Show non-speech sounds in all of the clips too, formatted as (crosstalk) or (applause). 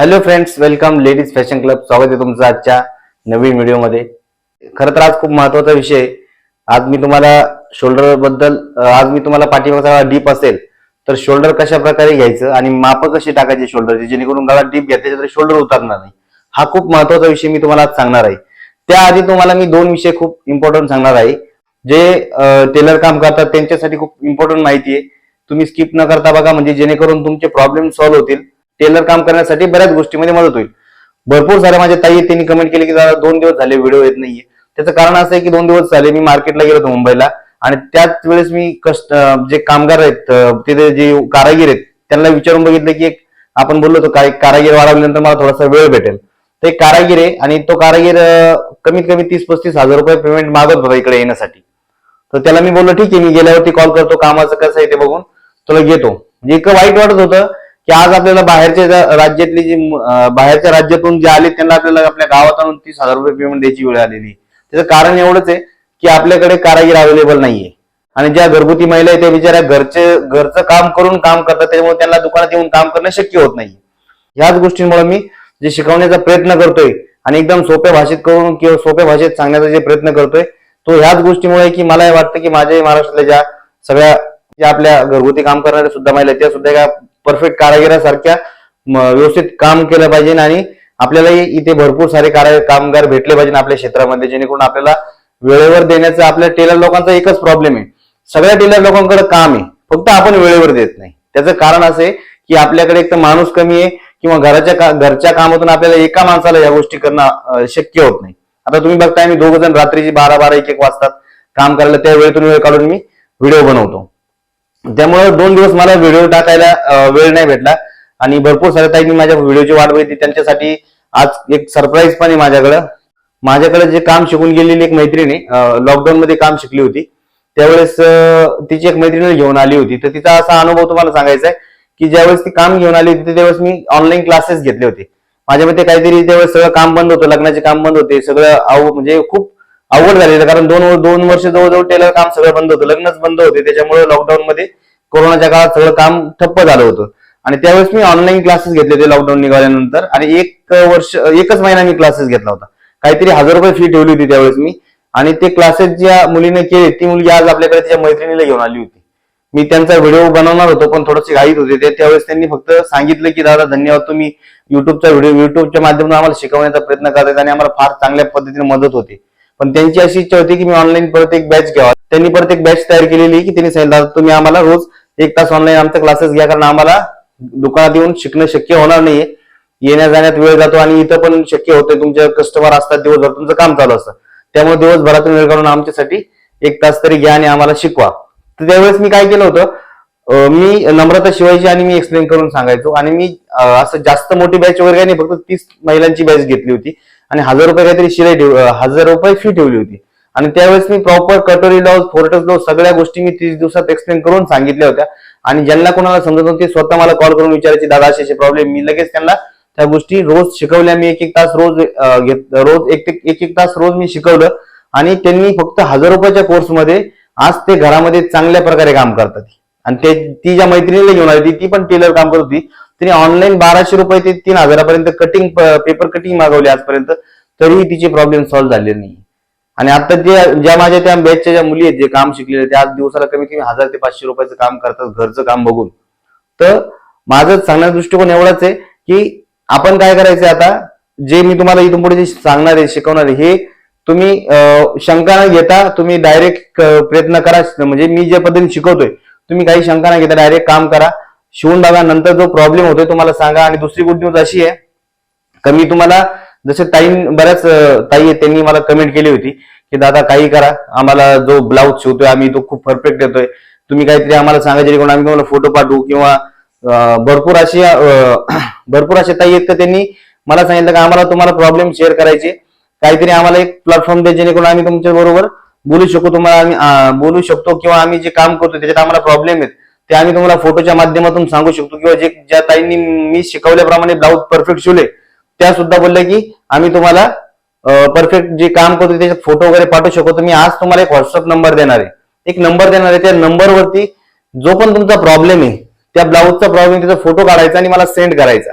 Hello friends welcome ladies fashion club स्वागत आहे तुमचं आजच्या नवीन व्हिडिओमध्ये खरं तर आज खूप महत्त्वाचा विषय आज मी तुम्हाला शोल्डरबद्दल आज मी तुम्हाला पाठीमागचा डीप असेल तर शोल्डर कशा प्रकारे घ्यायचं आणि माप कशी टाकायची शोल्डरची जेणेकरून गळा डीप घेतल्याच्या तरी शोल्डर उतरणार नाही. हा खूप महत्त्वाचा विषय मी तुम्हाला आज सांगणार आहे. त्याआधी तुम्हाला मी दोन विषय खूप इम्पॉर्टंट सांगणार आहे. जे टेलर काम करतात त्यांच्यासाठी खूप इम्पॉर्टंट माहिती आहे. तुम्ही स्किप न करता बघा म्हणजे जेणेकरून तुमचे प्रॉब्लेम सॉल्व्ह होतील. टेलर काम करण्यासाठी बऱ्याच गोष्टीमध्ये मदत होईल. भरपूर साऱ्या माझ्या ताई त्यांनी कमेंट केली की दादा दोन दिवस झाले व्हिडिओ येत नाहीये. त्याचं कारण असं आहे की दोन दिवस झाले मी मार्केटला गेलो होतो मुंबईला आणि त्याच वेळेस मी कष्ट जे कामगार आहेत तिथे जे कारागीर आहेत त्यांना विचारून बघितलं की एक आपण बोललो होतो काय कारागीर वाढवल्यानंतर मला थोडासा वेळ भेटेल. तर एक कारागीर आहे आणि तो कारागीर कमीत कमी तीस पस्तीस हजार रुपये पेमेंट मागत होता इकडे येण्यासाठी. तर त्याला मी बोललो ठीक आहे मी गेल्यावरती कॉल करतो कामाचं कसं आहे ते बघून तुला घेतो. म्हणजे इतकं वाईट वाटत होतं की आज आपल्याला बाहेरच्या राज्यातली जी बाहेरच्या राज्यातून जे आले त्यांना आपल्याला आपल्या गावात आणून तीस हजार रुपये पेमेंट द्यायची वेळ आलेली. त्याचं कारण एवढंच आहे की आपल्याकडे कारागीर अवेलेबल नाहीये. आणि ज्या घरगुती महिला आहेत त्या बिचाऱ्या घरचे घरचं काम करून काम करतात त्याच्यामुळे त्यांना दुकानात येऊन काम करणं शक्य होत नाही. ह्याच गोष्टींमुळे मी जे शिकवण्याचा प्रयत्न करतोय आणि एकदम सोप्या भाषेत करून किंवा सोप्या भाषेत सांगण्याचा जे प्रयत्न करतोय तो ह्याच गोष्टीमुळे की मला हे वाटतं की माझ्या महाराष्ट्रातल्या ज्या सगळ्या ज्या आपल्या घरगुती काम करणाऱ्या सुद्धा महिला आहेत, त्या सुद्धा परफेक्ट कारागिरासारख्या व्यवस्थित काम केलं पाहिजे आणि आपल्यालाही इथे भरपूर सारे कामगार भेटले पाहिजे आपल्या क्षेत्रामध्ये जेणेकरून आपल्याला वेळेवर देण्याचा आपल्या टेलर लोकांचा एकच प्रॉब्लेम आहे. सगळ्या टेलर लोकांकडे काम आहे. फक्त आपण वेळेवर देत नाही. त्याचं कारण असं आहे की आपल्याकडे एक तर माणूस कमी आहे किंवा घराच्या घरच्या कामातून आपल्याला एका माणसाला या गोष्टी करणं शक्य होत नाही. आता तुम्ही बघताय मी दोघ जण रात्रीची बारा बारा एक एक वाजतात काम करायला. त्या वेळेतून वेळ काढून मी व्हिडिओ बनवतो. त्यामुळे दोन दिवस मला व्हिडिओ टाकायला वेळ नाही भेटला. आणि भरपूर साऱ्या ताईंनी माझ्या व्हिडिओची वाट बघितली. त्यांच्यासाठी आज एक सरप्राईज पण आहे माझ्याकडं. माझ्याकडे जे काम शिकून गेलेली एक मैत्रिणी लॉकडाऊन मध्ये काम शिकली होती. त्यावेळेस तिची एक मैत्रिणी घेऊन आली होती. तर तिचा असा अनुभव तुम्हाला सांगायचा आहे की ज्यावेळेस ती काम घेऊन आली होती त्यावेळेस मी ऑनलाईन क्लासेस घेतले होते. माझ्या मते काहीतरी त्यावेळेस सगळं काम बंद होतं लग्नाचे काम बंद होते सगळं म्हणजे खूप अवघड झालेलं कारण दोन दोन वर्ष जवळजवळ टेलर काम सगळं बंद होतं. लग्नच बंद होते. त्याच्यामुळे लॉकडाऊन मध्ये कोरोनाच्या काळात सगळं काम ठप्प झालं होतं. आणि त्यावेळेस मी ऑनलाईन क्लासेस घेतले होते लॉकडाऊन निघाल्यानंतर. आणि एक वर्ष एकच महिना मी क्लासेस घेतला होता. काहीतरी हजार रुपये फी ठेवली होती त्यावेळेस मी. आणि ते क्लासेस ज्या मुलीने केले ती मुलगी आज आपल्याकडे तिच्या मैत्रिणीला घेऊन आली होती. मी त्यांचा व्हिडिओ बनवणार होतो पण थोडंसे घाईत होते. ते त्यावेळेस त्यांनी फक्त सांगितलं की दादा धन्यवाद. तुम्ही युट्यूबचा व्हिडिओ युट्यूबच्या माध्यमातून आम्हाला शिकवण्याचा प्रयत्न करतात आणि आम्हाला फार चांगल्या पद्धतीने मदत होते. पण त्यांची अशी इच्छा होती की मी ऑनलाईन परत एक बॅच घ्यावा. त्यांनी परत एक बॅच तयार केलेली की त्यांनी सांगितलं तुम्ही आम्हाला रोज एक तास ऑनलाईन आमचा क्लासेस घ्या कारण आम्हाला दुकानात येऊन शिकणं शक्य होणार नाहीये. येण्या जाण्यात वेळ जातो आणि इथं पण शक्य होतं तुमचे कस्टमर असतात दिवसभर तुमचं काम चालू असतं. त्यामुळे दिवसभरातून वेळ काढून आमच्यासाठी एक तास तरी घ्या आणि आम्हाला शिकवा. तर त्यावेळेस मी काय केलं होतं मी नम्रता शिवायची आणि मी एक्सप्लेन करून सांगायचो. आणि मी असं जास्त मोठी बॅच वगैरे काही नाही फक्त तीस महिलांची बॅच घेतली होती. आणि हजार रुपये काहीतरी शिलाई ठेव हजार रुपये फी ठेवली होती. आणि त्यावेळेस मी प्रॉपर कटोरी लॉज फोर्टस लॉज सगळ्या गोष्टी मी तीस दिवसात एक्सप्लेन करून सांगितल्या होत्या. आणि ज्यांना कोणाला समजत नव्हते स्वतः मला कॉल करून विचारायचे दादा असे प्रॉब्लेम मी लगेच त्यांना त्या गोष्टी रोज शिकवल्या. मी एक एक तास रोज घेत रोज एक एक एक एक तास रोज मी शिकवलं. आणि त्यांनी फक्त हजार रुपयाच्या कोर्समध्ये आज ते घरामध्ये चांगल्या प्रकारे काम करतात. आणि ते ती ज्या मैत्रिणीला घेऊन आली होती ती पण टेलर काम करत होती. तिने ऑनलाईन बाराशे रुपये ते तीन हजारापर्यंत कटिंग पेपर कटिंग मागवली आजपर्यंत. तरीही तिची प्रॉब्लेम सॉल्व्ह झालेली नाही. आणि आता जे ज्या माझ्या त्या बॅचच्या ज्या मुली आहेत जे काम शिकलेले ते आज दिवसाला कमीत कमी हजार ते पाचशे रुपयाचं काम करतात घरचं काम बघून. तर माझं सांगण्याचा दृष्टिकोन एवढाच आहे की आपण काय करायचं आता? जे मी तुम्हाला इथून पुढे जे सांगणार आहे शिकवणार आहे हे तुम्ही शंका न घेता तुम्ही डायरेक्ट प्रयत्न करा. म्हणजे मी ज्या पद्धतीने शिकवतोय तुम्ही काही शंका न घेता डायरेक्ट काम करा. शिवून बघा नंतर जो प्रॉब्लेम होतोय तुम्हाला सांगा. आणि दुसरी गुड न्यूज अशी आहे का मी तुम्हाला जसे ताई बऱ्याच ताई आहेत त्यांनी मला कमेंट केली होती की दादा काही करा आम्हाला जो ब्लाऊज शिवतोय आम्ही तो खूप परफेक्ट येतोय तुम्ही काहीतरी आम्हाला सांगा जेणेकरून आम्ही तुम्हाला फोटो पाठवू किंवा भरपूर अशी (clears throat) भरपूर असे ताई आहेत का त्यांनी मला सांगितलं का आम्हाला तुम्हाला प्रॉब्लेम शेअर करायचे. काहीतरी आम्हाला एक प्लॅटफॉर्म द्या जेणेकरून आम्ही तुमच्या बरोबर बोलू शकू तुम्हाला आम्ही बोलू शकतो किंवा आम्ही जे काम करतो त्याच्यात आम्हाला प्रॉब्लेम आहेत. ते आम्ही तुम्हाला फोटोच्या माध्यमातून सांगू शकतो. किंवा जे ज्या ताईंनी मी शिकवल्याप्रमाणे ब्लाऊज परफेक्ट शिवले त्या सुद्धा बोलल्या की आम्ही तुम्हाला परफेक्ट जे काम करतो त्याच्यात फोटो वगैरे पाठवू शकतो. मी आज तुम्हाला एक व्हॉट्सअप नंबर देणार आहे. एक नंबर देणार आहे. त्या नंबरवरती जो पण तुमचा प्रॉब्लेम आहे त्या ब्लाऊजचा प्रॉब्लेम त्याचा फोटो काढायचा आणि मला सेंड करायचा.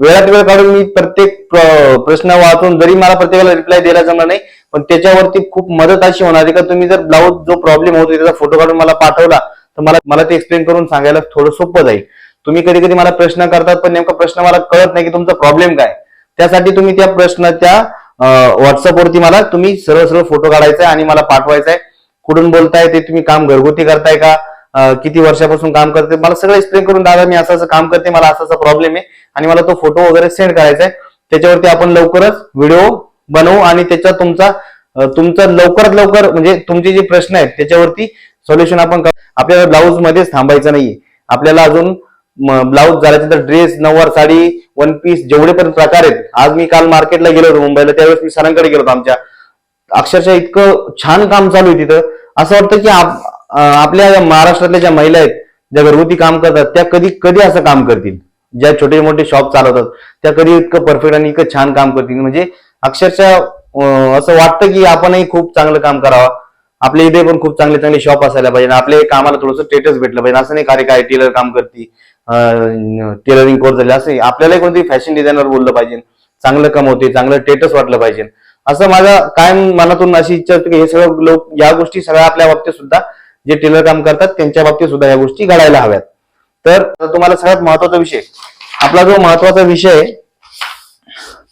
वेळात वेळ काढून मी प्रत्येक प्र- प्रश्न वाचून जरी मला प्रत्येकाला रिप्लाय दिला जमणार नाही पण त्याच्यावरती खूप मदत अशी होणार आहे का तुम्ही जर ब्लाऊज जो प्रॉब्लेम होतो त्याचा फोटो काढून मला पाठवला तर मला मला ते एक्सप्लेन करून सांगायला थोडं सोपं जाईल. तुम्ही कधी कधी मला प्रश्न करतात पण नेमका प्रश्न मला कळत नाही की तुमचा प्रॉब्लेम काय. त्यासाठी तुम्ही त्या प्रश्न त्या व्हॉट्सअपवरती मला तुम्ही सरळ सरळ फोटो काढायचा आहे आणि मला पाठवायचा आहे कुठून बोलताय ते तुम्ही काम घरगुती करताय का? किती वर्षापासून काम करते मला सगळं एक्सप्लेन करून दादा मी असं असं काम करते मला असा असा प्रॉब्लेम आहे. आणि मला तो फोटो वगैरे सेंड करायचा आहे त्याच्यावरती आपण लवकरच व्हिडिओ बनवू आणि त्याचा तुमचा तुमचा लवकरात लवकर म्हणजे तुमचे जे प्रश्न आहेत त्याच्यावरती सोल्युशन आपण आपल्याला ब्लाऊज मध्येच थांबायचं नाहीये. आपल्याला अजून ब्लाऊज झाल्यानंतर ड्रेस नववार साडी वन पीस जेवढे पण प्रकार आहेत. आज मी काल मार्केटला गेलो होतो मुंबईला त्यावेळेस मी सरांकडे गेलो होतो आमच्या. अक्षरशः इतकं छान काम चालू आहे तिथं. असं वाटतं की आपल्या महाराष्ट्रातल्या ज्या महिला आहेत ज्या घरगुती काम करतात त्या कधी कधी असं काम करतील? ज्या छोटे मोठे शॉप चालवतात त्या कधी इतकं परफेक्ट आणि इतकं छान काम करतील? म्हणजे अक्षरशः असं वाटतं की आपणही खूप चांगलं काम करावं. आपल्या इथे पण खूप चांगले चांगले शॉप असायला पाहिजे आपल्या कामाला थोडंसं स्टेटस भेटलं पाहिजे. असं नाही कार्य काय टेलर काम करते टेलरिंग कोर्स झाले असं आपल्याला आपल्यालाही कोणतरी फॅशन डिझायनर बोललं पाहिजे. चांगलं कमवते चांगलं स्टेटस वाटलं पाहिजे. असं माझा कायम मनातून अशी इच्छा होती की हे सगळं लोक या गोष्टी सगळ्या आपल्या बाबतीत सुद्धा जे टेलर काम करतात त्यांच्या बाबतीत सुद्धा या गोष्टी घडायला हव्यात. तर तुम्हाला सगळ्यात महत्त्वाचा विषय. आपला जो महत्त्वाचा विषय आहे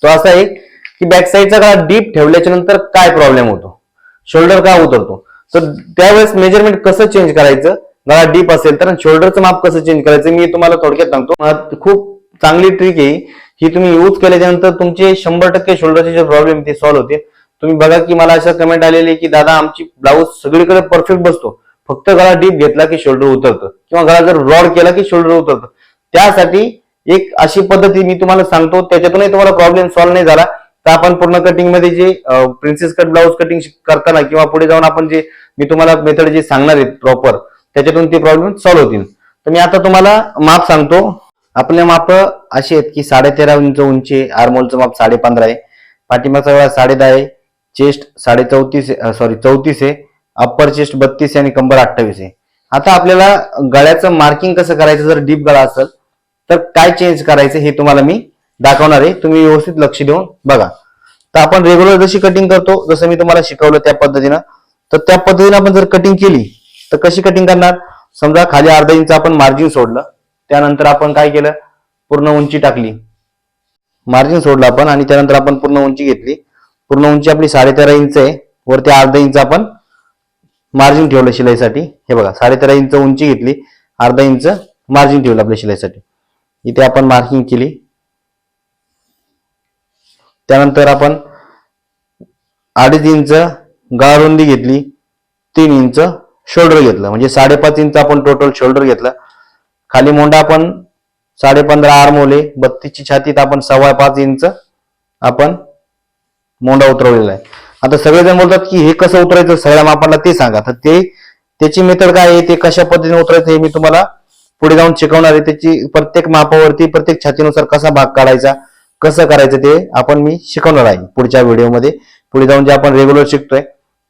तो असा आहे की बॅक साईडचा गळा डीप ठेवल्याच्या नंतर काय प्रॉब्लेम होतो? शोल्डर का उतरतो? तर त्यावेळेस मेजरमेंट कसं चेंज करायचं? गळा डीप असेल तर शोल्डरचं माप कसं चेंज करायचं मी तुम्हाला थोडक्यात सांगतो. खूप चांगली ट्रिक आहे ही. तुम्ही यूज केल्याच्यानंतर तुमचे शंभर टक्के शोल्डरचे जे प्रॉब्लेम ते सॉल्व्ह होते तुम्ही बघा की मला असं कमेंट आलेली आहे की दादा आमची ब्लाऊज सगळीकडे परफेक्ट बसतो. फक्त गळा डीप घेतला की शोल्डर उतरतं. किंवा गळा जर रॉड केला की शोल्डर उतरतं. त्यासाठी एक अशी पद्धती मी तुम्हाला सांगतो. त्याच्यातूनही तुम्हाला प्रॉब्लेम सॉल्व्ह नाही झाला. तर आपण पूर्ण कटिंगमध्ये जे प्रिन्सेस कट ब्लाऊज कटिंग करताना किंवा पुढे जाऊन आपण जे मी तुम्हाला मेथड जे सांगणार आहेत प्रॉपर त्याच्यातून ते प्रॉब्लेम सॉल्व्ह होतील. तर मी आता तुम्हाला माप सांगतो. आपले माप अशी आहेत की साडे तेरा इंच उंची आरमोलचं माप साडे पंधरा आहे. पाठीमागचा वेळा साडे दहा आहे चेस्ट साडे चौतीस सॉरी चौतीस आहे. अप्पर चेस्ट बत्तीस आहे आणि कंबर अठ्ठावीस आहे. आता आपल्याला गळ्याचं मार्किंग कसं करायचं? जर डीप गळा असेल तर काय चेंज करायचं हे तुम्हाला मी दाखवणार आहे. तुम्ही व्यवस्थित लक्ष देऊन बघा. तर आपण रेग्युलर जशी कटिंग करतो जसं मी तुम्हाला शिकवलं त्या पद्धतीनं तर त्या पद्धतीनं आपण जर कटिंग केली तर कशी कटिंग करणार? समजा खाली अर्धा इंच आपण मार्जिन सोडलं. त्यानंतर आपण काय केलं? पूर्ण उंची टाकली. मार्जिन सोडलं आपण आणि त्यानंतर आपण पूर्ण उंची घेतली. पूर्ण उंची आपली साडेतेरा इंच आहे. वरती अर्धा इंच आपण मार्जिन ठेवलं शिलाईसाठी. हे बघा साडेतेरा इंच उंची घेतली अर्धा इंच मार्जिन ठेवलं आपल्या शिलाईसाठी. इथे आपण मार्किंग केली. त्यानंतर आपण अडीच इंच गाळरुंदी घेतली तीन इंच शोल्डर घेतलं. म्हणजे साडेपाच इंच आपण टोटल शोल्डर घेतलं. खाली मोंडा आपण साडे पंधरा आरमोले बत्तीसची छातीत आपण सव्वा पाच इंच आपण मोंडा उतरवलेला आहे. आता सगळेजण बोलतात की हे कसं उतरायचं? सगळ्या मापाला ते सांगा. तर ते त्याची मेथड काय आहे? ते कशा पद्धतीने उतरायचं हे मी तुम्हाला पुढे जाऊन शिकवणार आहे. त्याची प्रत्येक मापावरती प्रत्येक छातीनुसार कसा भाग काढायचा? कसं करायचं ते आपण मी शिकवणार आहे पुढच्या व्हिडिओमध्ये. पुढे जाऊन जे आपण रेग्युलर शिकतोय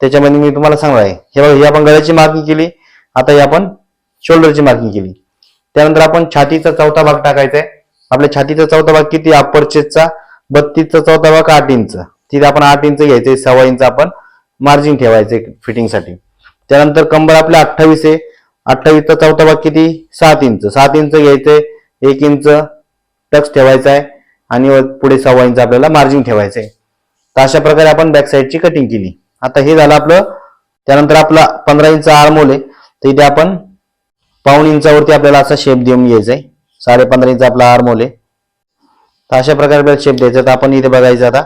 त्याच्यामध्ये मी तुम्हाला सांगणार आहे. हे बघा ही आपण गळ्याची मार्किंग केली. आता ही आपण शोल्डरची मार्किंग केली. त्यानंतर आपण छातीचा चौथा भाग टाकायचा आहे. आपल्या छातीचा चौथा भाग किती? अप्पर चेस्टचा बत्तीसचा चौथा भाग आठ इंच तिथे आपण आठ इंच घ्यायचे सव्वा इंच आपण मार्जिन ठेवायचे फिटिंगसाठी त्यानंतर कंबर आपल्या अठ्ठावीस आहे. अठ्ठावीसचा चौथा भाग किती? सात इंच सात इंच घ्यायचंय एक इंच टक्स ठेवायचा आहे. आणि पुढे सव्वा इंच आपल्याला मार्जिन ठेवायचं आहे तर अशा प्रकारे आपण बॅक साईडची कटिंग केली. आता हे झालं आपलं त्यानंतर आपला पंधरा इंच आर्मोल आहे तर इथे आपण पाऊण इंचावरती आपल्याला असा शेप देऊन घ्यायचा आहे साडे पंधरा इंच आपला आर्मोल आहे तर अशा प्रकारे आपल्याला शेप द्यायचा. तर आपण इथे बघायचं आता.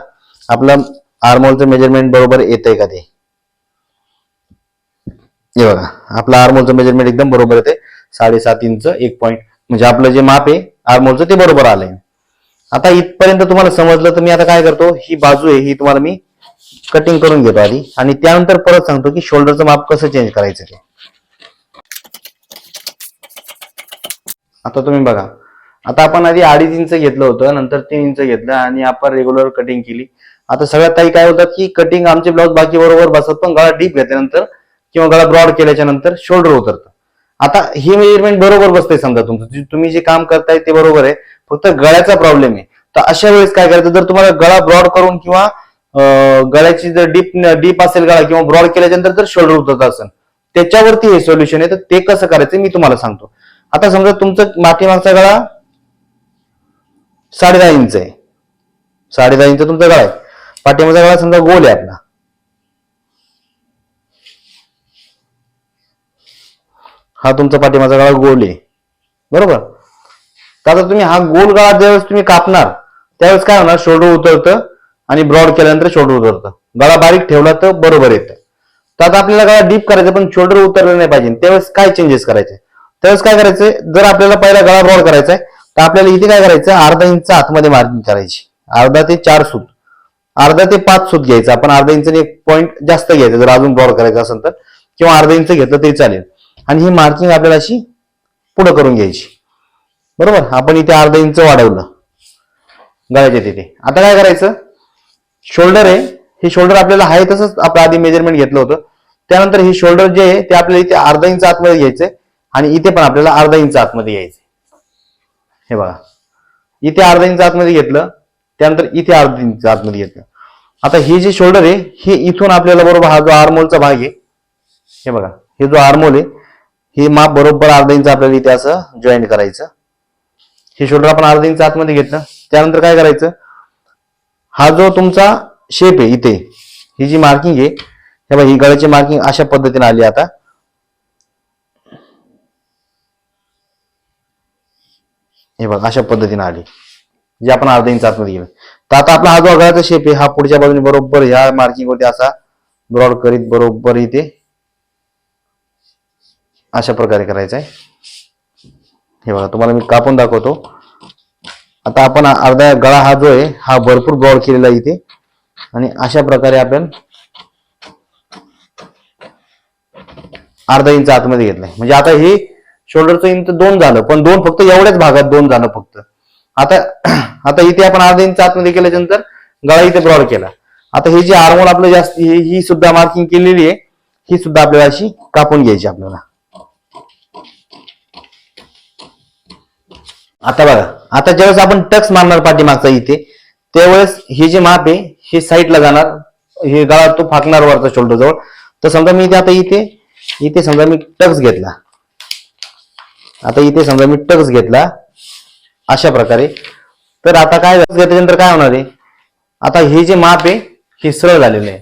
आपलं आर्मोलचं मेजरमेंट बरोबर येतंय का ते? हे बघा. आपलं आर्मोलचं मेजरमेंट एकदम बरोबर येते साडेसात इंच एक पॉईंट म्हणजे आपलं जे माप आहे आर्मोलचं ते बरोबर आलंय. आता इथपर्यंत तुम्हाला समजलं तर मी आता काय करतो? ही बाजू आहे ही तुम्हाला मी कटिंग करून घेतो आधी. आणि त्यानंतर परत सांगतो की शोल्डरचं माप कसं चेंज करायचं ते. आता तुम्ही बघा. आता आपण आधी अडीच इंच घेतलं होतं नंतर तीन इंच घेतलं आणि आपण रेग्युलर कटिंग केली. आता सगळ्यात काही काय होतात की कटिंग आमचे ब्लाऊज बाकी बरोबर बसत पण गळा डीप घेतल्यानंतर किंवा गळा ब्रॉड केल्याच्यानंतर शोल्डर उतरतं. आता हे मेजरमेंट बरोबर बसते समजा तुमचं. तुम्ही जे काम करताय ते बरोबर आहे. फक्त गळ्याचा प्रॉब्लेम आहे. तर अशा वेळेस काय करायचं जर तुम्हाला गळा ब्रॉड करून किंवा गळ्याची जर डीप डीप असेल गळा किंवा ब्रॉड केल्याच्यानंतर जर शोल्डर उतरत असेल. त्याच्यावरती हे सोल्युशन आहे. तर ते कसं करायचं मी तुम्हाला सांगतो. आता समजा तुमचं मागचा गळा साडे दहा इंच आहे. साडे दहा इंच तुमचा गळा आहे. पाठीमागचा गळा समजा गोल आहे आपला. हा तुमचा पाठीमागचा गळा गोल आहे. बरोबर? आता तुम्ही हा गोल गळा ज्यावेळेस तुम्ही कापणार त्यावेळेस काय होणार? शोल्डर उतरतं आणि ब्रॉड केल्यानंतर शोल्डर उतरतं. गळा बारीक ठेवला तर बरोबर येतं. तर आता आपल्याला गळा डीप करायचं पण शोल्डर उतरलं नाही पाहिजे. त्यावेळेस काय चेंजेस करायचे? त्यावेळेस काय करायचंय? जर आपल्याला पहिला गळा ब्रॉड करायचा आहे तर आपल्याला इथे काय करायचं अर्धा इंच आतमध्ये मार्किंग करायची. अर्धा ते चार सूत. अर्धा ते पाच सूत घ्यायचं. आपण अर्धा इंचने एक पॉईंट जास्त घ्यायचं. जर अजून ब्रॉड करायचं असेल तर. किंवा अर्धा इंच घेतलं तरी चालेल. आणि ही मार्किंग आपल्याला अशी पुढं करून घ्यायची. बरोबर? आपण इथे अर्धा इंच वाढवलं. गळ्याच्या तिथे. आता काय करायचं? शोल्डर आहे. हे शोल्डर आपल्याला आहे तसंच आपलं आधी मेजरमेंट घेतलं होतं. त्यानंतर हे शोल्डर जे आहे ते आपल्याला इथे अर्धा इंच आतमध्ये घ्यायचंय आणि इथे पण आपल्याला अर्धा इंच आतमध्ये यायचंय हे बघा. इथे अर्धा इंच आतमध्ये घेतलं त्यानंतर इथे अर्धा इंच आतमध्ये घेतलं. आता हे जे शोल्डर आहे हे इथून आपल्याला बरोबर हा जो आर्मोलचा भाग आहे हे बघा. हे जो आरमोल आहे हे माप बरोबर अर्धा इंच आपल्याला इथे असं जॉईन करायचं. हे शोल्डर आपण अर्धा इंच आतमध्ये घेतलं. त्यानंतर काय करायचं? हा जो तुमचा शेप आहे इथे ही जी मार्किंग आहे हे बघा ही गळ्याची मार्किंग अशा पद्धतीने आली आता. हे बघा अशा पद्धतीने आली. जे आपण अर्धा इंच आतमध्ये गेलो तर आता आपला हा जो गळ्याचा शेप आहे हा पुढच्या बाजूने बरोबर ह्या मार्किंग वरती असा ब्रॉड करीत बरोबर इथे. अशा प्रकारे करायचं आहे. हे बघा तुम्हाला मी कापून दाखवतो. आता आपण अर्धा गळा हा जो आहे हा भरपूर ब्रॉड केलेला आहे इथे. आणि अशा प्रकारे आपण अर्धा इंच आतमध्ये घेतलाय. म्हणजे आता हे शोल्डरचं इंच दोन झालं पण दोन फक्त एवढ्याच भागात दोन झालं फक्त. आता आता इथे आपण अर्धा इंच आतमध्ये केल्याच्यानंतर गळा इथे ब्रॉड केला. आता हे जे आर्मोल आपलं जास्त ही सुद्धा मार्किंग केलेली आहे ही सुद्धा आपल्याला अशी कापून घ्यायची आपल्याला. आता बघा आता ज्यावेळेस आपण टक्स मारणार पाठीमागचा इथे त्यावेळेस हे जे माप आहे हे साईडला जाणार हे गळा तो फाकणार वरचा शोल्डर जवळ. तर समजा मी इथे आता इथे इथे समजा मी टक्स घेतला. आता इथे समजा मी टक्स घेतला अशा प्रकारे. तर आता काय घेतल्यानंतर त्याच्यानंतर काय होणार आहे? आता हे जे माप आहे हे सरळ झालेलं आहे.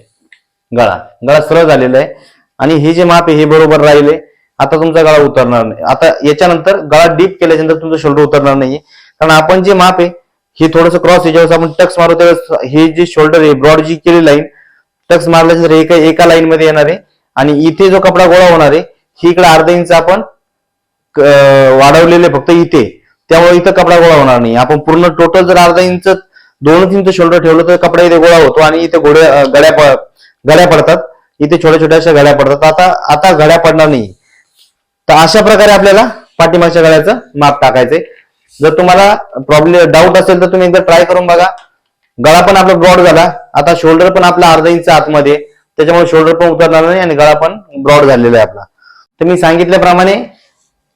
गळा गळा सरळ झालेला आहे. आणि हे जे माप आहे हे बरोबर राहिले आता तुमचा गळा उतरणार नाही. आता याच्यानंतर गळा डीप केल्याच्यानंतर तुमचं शोल्डर उतरणार नाहीये. कारण आपण जे माप आहे हे थोडंसं क्रॉस याच्यावर आपण टक्स मारू त्यावेळेस हे जे शोल्डर आहे ब्रॉड जी केली लाईन टक्स मारल्याच्यानंतर एका एका लाईन मध्ये येणार आहे. आणि इथे जो कपडा गोळा होणार आहे ही इकडे अर्धा इंच आपण वाढवलेले फक्त इथे. त्यामुळे इथं कपडा गोळा होणार नाही. आपण पूर्ण टोटल जर अर्धा इंच दोनच इंच शोल्डर ठेवलं तर कपडा इथे गोळा होतो आणि इथे गोड्या गळ्या गड्या गड्या पडतात. इथे छोट्या छोट्या अशा गड्या पडतात. आता आता गड्या पडणार नाही. तर अशा प्रकारे आपल्याला पाठीमागच्या गळ्याचं माप टाकायचंय. जर तुम्हाला प्रॉब्लेम डाऊट असेल तर तुम्ही एकदा ट्राय करून बघा. गळा पण आपला ब्रॉड झाला. आता शोल्डर पण आपला अर्धा इंच आतमध्ये त्याच्यामुळे शोल्डर पण उतरणार नाही आणि गळा पण ब्रॉड झालेला आहे आपला. तर मी सांगितल्याप्रमाणे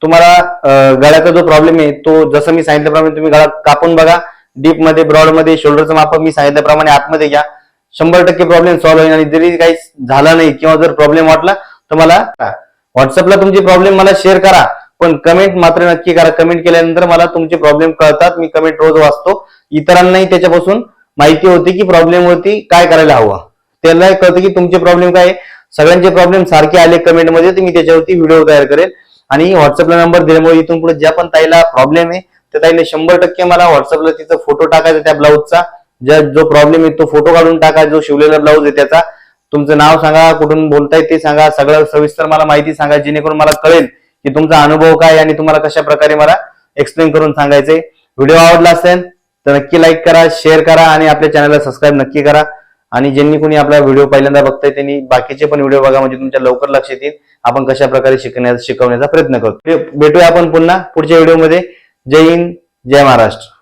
तुम्हाला गळ्याचा जो प्रॉब्लेम आहे तो जसं मी सांगितल्याप्रमाणे तुम्ही गळा कापून बघा. डीपमध्ये ब्रॉडमध्ये शोल्डरचं माप मी सांगितल्याप्रमाणे आतमध्ये घ्या. शंभर टक्के प्रॉब्लेम सॉल्व्ह होईल आणि जरी काही झाला नाही किंवा जर प्रॉब्लेम वाटला तर मला व्हॉट्सअपला तुमची प्रॉब्लेम मला शेअर करा. पण कमेंट मात्र नक्की करा. कमेंट केल्यानंतर मला तुमचे प्रॉब्लेम कळतात. मी कमेंट रोज वाचतो. इतरांनाही त्याच्यापासून माहिती होती की प्रॉब्लेमवरती काय करायला हवं. त्याला कळतं की तुमचे प्रॉब्लेम काय आहे. सगळ्यांचे प्रॉब्लेम सारखे आले कमेंटमध्ये तर मी त्याच्यावरती व्हिडिओ तयार करेल आणि व्हॉट्सअपला नंबर दिल्यामुळे इथून पुढे ज्या पण ताईला प्रॉब्लेम आहे त्या ताईने शंभर टक्के मला व्हॉट्सअपला तिचा फोटो टाकायचा त्या ब्लाऊजचा ज्या जो प्रॉब्लेम आहे तो फोटो काढून टाका. जो शिवलेला ब्लाऊज आहे त्याचा. तुमचं नाव सांगा कुठून बोलताय ते सांगा सगळं सविस्तर मला माहिती सांगा जेणेकरून मला कळेल की तुमचा अनुभव काय आहे आणि तुम्हाला कशा प्रकारे मला एक्सप्लेन करून सांगायचंय. व्हिडिओ आवडला असेल तर नक्की लाईक करा शेअर करा आणि आपल्या चॅनलला सबस्क्राईब नक्की करा. आणि ज्यांनी कोणी आपला व्हिडिओ पहिल्यांदा बघताय त्यांनी बाकीचे पण व्हिडिओ बघा म्हणजे तुमच्या लवकर लक्षात येईल आपण कशा प्रकारे शिकण्याचा शिकवण्याचा प्रयत्न करतो. भेटूया आपण पुन्हा पुढच्या व्हिडिओमध्ये जय हिंद जय महाराष्ट्र.